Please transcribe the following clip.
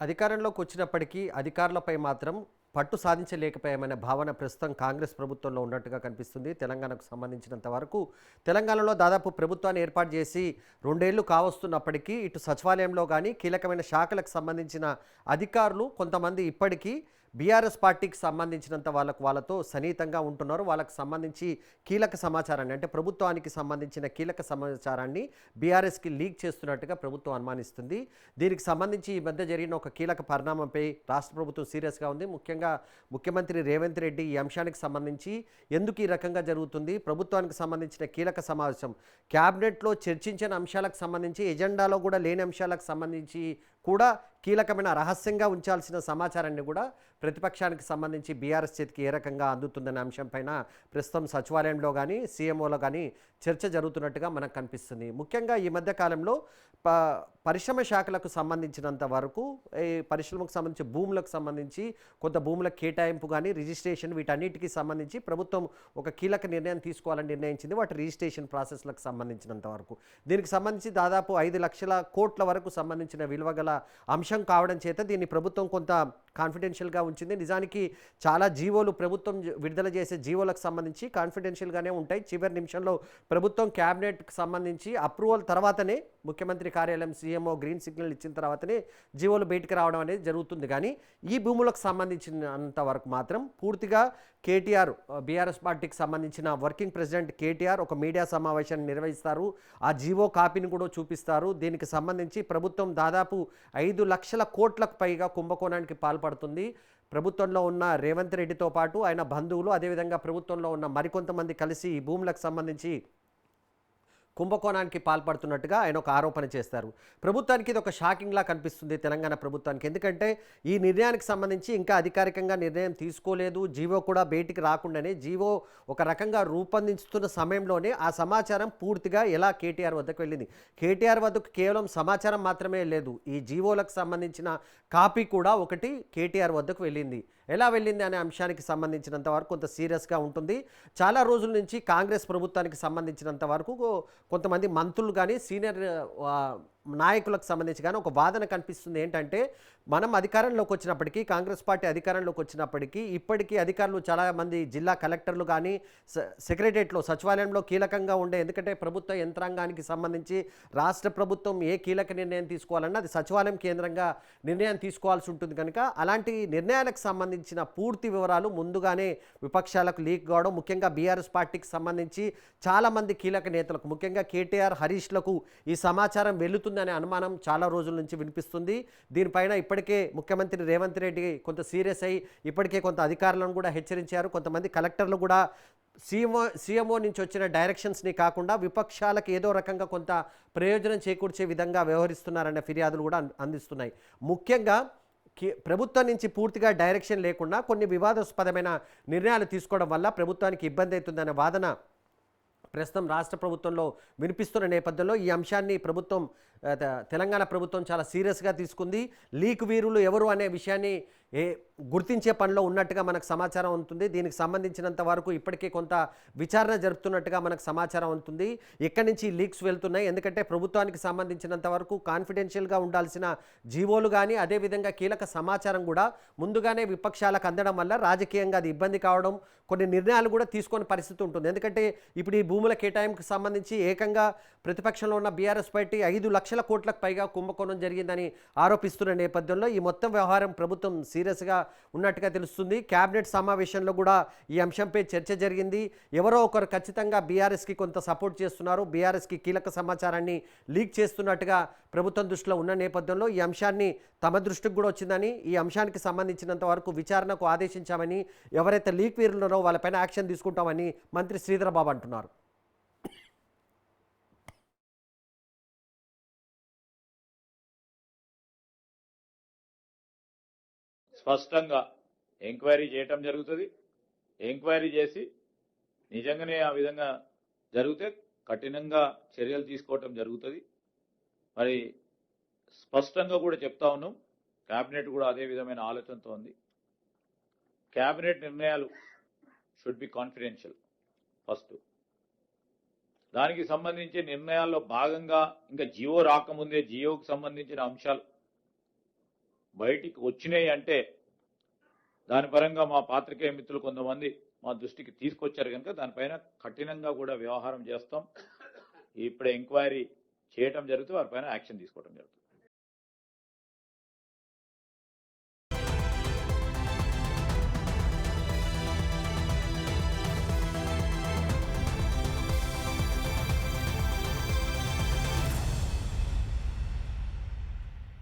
అధికారంలోకి వచ్చినప్పటికీ అధికారులపై మాత్రం పట్టు సాధించలేకపోయామనే భావన ప్రస్తుతం కాంగ్రెస్ ప్రభుత్వంలో ఉన్నట్టుగా కనిపిస్తుంది. తెలంగాణకు సంబంధించినంత వరకు తెలంగాణలో దాదాపు ప్రభుత్వాన్ని ఏర్పాటు చేసి రెండేళ్ళు కావస్తున్నప్పటికీ ఇటు సచివాలయంలో కానీ కీలకమైన శాఖలకు సంబంధించిన అధికారులు కొంతమంది ఇప్పటికీ బీఆర్ఎస్ పార్టీకి సంబంధించినంత వాళ్ళకు వాళ్ళతో సన్నిహితంగా ఉంటున్నారు. వాళ్ళకి సంబంధించి కీలక సమాచారాన్ని అంటే ప్రభుత్వానికి సంబంధించిన కీలక సమాచారాన్ని బీఆర్ఎస్కి లీక్ చేస్తున్నట్టుగా ప్రభుత్వం అనుమానిస్తుంది. దీనికి సంబంధించి ఈ మధ్య జరిగిన ఒక కీలక పరిణామంపై రాష్ట్ర ప్రభుత్వం సీరియస్గా ఉంది. ముఖ్యంగా ముఖ్యమంత్రి రేవంత్ రెడ్డి ఈ అంశానికి సంబంధించి ఎందుకు ఈ రకంగా జరుగుతుంది? ప్రభుత్వానికి సంబంధించిన కీలక సమావేశం క్యాబినెట్లో చర్చించిన అంశాలకు సంబంధించి ఎజెండాలో కూడా లేని అంశాలకు సంబంధించి కూడా కీలకమైన రహస్యంగా ఉంచాల్సిన సమాచారాన్ని కూడా ప్రతిపక్షానికి సంబంధించి బీఆర్ఎస్ చేతికి ఏ రకంగా అందుతుందనే అంశంపైన ప్రస్తుతం సచివాలయంలో కానీ సీఎంఓలో కానీ చర్చ జరుగుతున్నట్టుగా మనకు కనిపిస్తుంది. ముఖ్యంగా ఈ మధ్య కాలంలో ప పరిశ్రమ శాఖలకు సంబంధించినంత వరకు ఈ పరిశ్రమకు సంబంధించి భూములకు సంబంధించి కొంత భూముల కేటాయింపు కానీ రిజిస్ట్రేషన్ వీటన్నిటికీ సంబంధించి ప్రభుత్వం ఒక కీలక నిర్ణయం తీసుకోవాలని నిర్ణయించింది. వాటి రిజిస్ట్రేషన్ ప్రాసెస్లకు సంబంధించినంత వరకు. దీనికి సంబంధించి దాదాపు ఐదు లక్షల కోట్ల వరకు సంబంధించిన విలువ గల అంశం కావడం చేత దీన్ని ప్రభుత్వం కొంత కాన్ఫిడెన్షియల్గా ఉంచింది. నిజానికి చాలా జీవోలు ప్రభుత్వం విడుదల చేసే జీవోలకు సంబంధించి కాన్ఫిడెన్షియల్గానే ఉంటాయి. చివరి నిమిషంలో ప్రభుత్వం క్యాబినెట్కి సంబంధించి అప్రూవల్ తర్వాతనే ముఖ్యమంత్రి కార్యాలయం సీఎంఓ గ్రీన్ సిగ్నల్ ఇచ్చిన తర్వాతనే జీవోలు బయటకు రావడం అనేది జరుగుతుంది. కానీ ఈ భూములకు సంబంధించినంత వరకు మాత్రం పూర్తిగా కేటీఆర్ బీఆర్ఎస్ పార్టీకి సంబంధించిన వర్కింగ్ ప్రెసిడెంట్ కేటీఆర్ ఒక మీడియా సమావేశాన్ని నిర్వహిస్తారు. ఆ జీవో కాపీని కూడా చూపిస్తారు. దీనికి సంబంధించి ప్రభుత్వం దాదాపు ఐదు లక్షల కోట్లకు పైగా కుంభకోణానికి పాల్పడు పడుతుంది. ప్రభుత్వంలో ఉన్న రేవంత్ రెడ్డితో పాటు ఆయన బంధువులు అదేవిధంగా ప్రభుత్వంలో ఉన్న మరికొంతమంది కలిసి ఈ భూములకు సంబంధించి కుంభకోణానికి పాల్పడుతున్నట్టుగా ఆయన ఒక ఆరోపణ చేస్తారు. ప్రభుత్వానికి ఇది ఒక షాకింగ్లా కనిపిస్తుంది తెలంగాణ ప్రభుత్వానికి. ఎందుకంటే ఈ నిర్ణయానికి సంబంధించి ఇంకా అధికారికంగా నిర్ణయం తీసుకోలేదు. జీవో కూడా బయటికి రాకుండానే జీవో ఒక రకంగా రూపొందించుతున్న సమయంలోనే ఆ సమాచారం పూర్తిగా ఎలా కేటీఆర్ వద్దకు వెళ్ళింది. కేటీఆర్ వద్దకు కేవలం సమాచారం మాత్రమే లేదు. ఈ జీవోలకు సంబంధించిన కాపీ కూడా ఒకటి కేటీఆర్ వద్దకు వెళ్ళింది. ఎలా వెళ్ళింది అనే అంశానికి సంబంధించినంత వరకు కొంత సీరియస్గా ఉంటుంది. చాలా రోజుల నుంచి కాంగ్రెస్ ప్రభుత్వానికి సంబంధించినంత వరకు కొంతమంది మంత్రులు కానీ సీనియర్ నాయకులకు సంబంధించి కానీ ఒక వాదన కనిపిస్తుంది. ఏంటంటే మనం అధికారంలోకి వచ్చినప్పటికీ కాంగ్రెస్ పార్టీ అధికారంలోకి వచ్చినప్పటికీ ఇప్పటికీ అధికారులు చాలామంది జిల్లా కలెక్టర్లు కానీ స- సెక్రటరియట్లో సచివాలయంలో కీలకంగా ఉండే ఎందుకంటే ప్రభుత్వ యంత్రాంగానికి సంబంధించి రాష్ట్ర ప్రభుత్వం ఏ కీలక నిర్ణయం తీసుకోవాలన్నా అది సచివాలయం కేంద్రంగా నిర్ణయం తీసుకోవాల్సి ఉంటుంది కనుక అలాంటి నిర్ణయాలకు సంబంధించిన పూర్తి వివరాలు ముందుగానే విపక్షాలకు లీక్ కావడం ముఖ్యంగా బీఆర్ఎస్ పార్టీకి సంబంధించి చాలామంది కీలక నేతలకు ముఖ్యంగా కేటీఆర్ హరీష్లకు ఈ సమాచారం వెళ్తుందనే అనుమానం చాలా రోజుల నుంచి వినిపిస్తుంది. దీనిపైన ఇప్పటికే ముఖ్యమంత్రి రేవంత్ రెడ్డి కొంత సీరియస్ అయ్యి ఇప్పటికే కొంత అధికారులను కూడా హెచ్చరించారు. కొంతమంది కలెక్టర్లు కూడా సీఎంఓ సీఎంఓ నుంచి వచ్చిన డైరెక్షన్స్ని కాకుండా విపక్షాలకు ఏదో రకంగా కొంత ప్రయోజనం చేకూర్చే విధంగా వ్యవహరిస్తున్నారనే ఫిర్యాదులు కూడా అందిస్తున్నాయి. ముఖ్యంగా ప్రభుత్వం నుంచి పూర్తిగా డైరెక్షన్ లేకుండా కొన్ని వివాదాస్పదమైన నిర్ణయాలు తీసుకోవడం వల్ల ప్రభుత్వానికి ఇబ్బంది అవుతుందనే వాదన ప్రస్తుతం రాష్ట్ర ప్రభుత్వంలో వినిపిస్తున్న నేపథ్యంలో ఈ అంశాన్ని ప్రభుత్వం తెలంగాణ ప్రభుత్వం చాలా సీరియస్గా తీసుకుంది. లీక్ వీరులు ఎవరు అనే విషయాన్ని ఏ గుర్తించే పనిలో ఉన్నట్టుగా మనకు సమాచారం ఉంటుంది దీనికి సంబంధించినంత వరకు ఇప్పటికే కొంత విచారణ జరుపుతున్నట్టుగా మనకు సమాచారం ఉంటుంది ఎక్కడి నుంచి లీక్స్ వెళ్తున్నాయి. ఎందుకంటే ప్రభుత్వానికి సంబంధించినంత వరకు కాన్ఫిడెన్షియల్గా ఉండాల్సిన జీవోలు కానీ అదేవిధంగా కీలక సమాచారం కూడా ముందుగానే విపక్షాలకు అందడం వల్ల రాజకీయంగా అది ఇబ్బంది కావడం కొన్ని నిర్ణయాలు కూడా తీసుకునే పరిస్థితి ఉంటుంది. ఎందుకంటే ఇప్పుడు ఈ భూముల కేటాయింపుకు సంబంధించి ఏకంగా ప్రతిపక్షంలో ఉన్న బీఆర్ఎస్ పార్టీ ఐదు లక్షల లక్షల కోట్లకు పైగా కుంభకోణం జరిగిందని ఆరోపిస్తున్న నేపథ్యంలో ఈ మొత్తం వ్యవహారం ప్రభుత్వం సీరియస్గా ఉన్నట్టుగా తెలుస్తుంది. కేబినెట్ సమావేశంలో కూడా ఈ అంశంపై చర్చ జరిగింది. ఎవరో ఒకరు ఖచ్చితంగా బీఆర్ఎస్కి కొంత సపోర్ట్ చేస్తున్నారు. బీఆర్ఎస్కి కీలక సమాచారాన్ని లీక్ చేస్తున్నట్టుగా ప్రభుత్వం దృష్టిలో ఉన్న నేపథ్యంలో ఈ అంశాన్ని తమ దృష్టికి కూడా వచ్చిందని ఈ అంశానికి సంబంధించినంత వరకు విచారణకు ఆదేశించామని ఎవరైతే లీక్ వీరులున్నారో వాళ్ళపైన యాక్షన్ తీసుకుంటామని మంత్రి శ్రీధరబాబు అంటున్నారు. స్పష్టంగా ఎంక్వైరీ చేయటం జరుగుతుంది. ఎంక్వైరీ చేసి నిజంగానే ఆ విధంగా జరిగితే కఠినంగా చర్యలు తీసుకోవటం జరుగుతుంది. మరి స్పష్టంగా కూడా చెప్తా ఉన్నాం. కేబినెట్ కూడా అదే విధమైన ఆలోచనతో ఉంది. కేబినెట్ నిర్ణయాలు షుడ్ బి కాన్ఫిడెన్షియల్ ఫస్ట్ దానికి సంబంధించి నిర్ణయాల్లో భాగంగా ఇంకా జియో రాకముందే జియోకు సంబంధించిన అంశాలు బయటికి వచ్చినాయి అంటే దాని పరంగా మా పాత్రికేయ మిత్రులు కొంతమంది మా దృష్టికి తీసుకొచ్చారు కనుక దానిపైన కఠినంగా కూడా వ్యవహారం చేస్తాం. ఇప్పుడే ఎంక్వైరీ చేయటం జరుగుతుంది వారిపైన యాక్షన్ తీసుకోవడం జరుగుతుంది.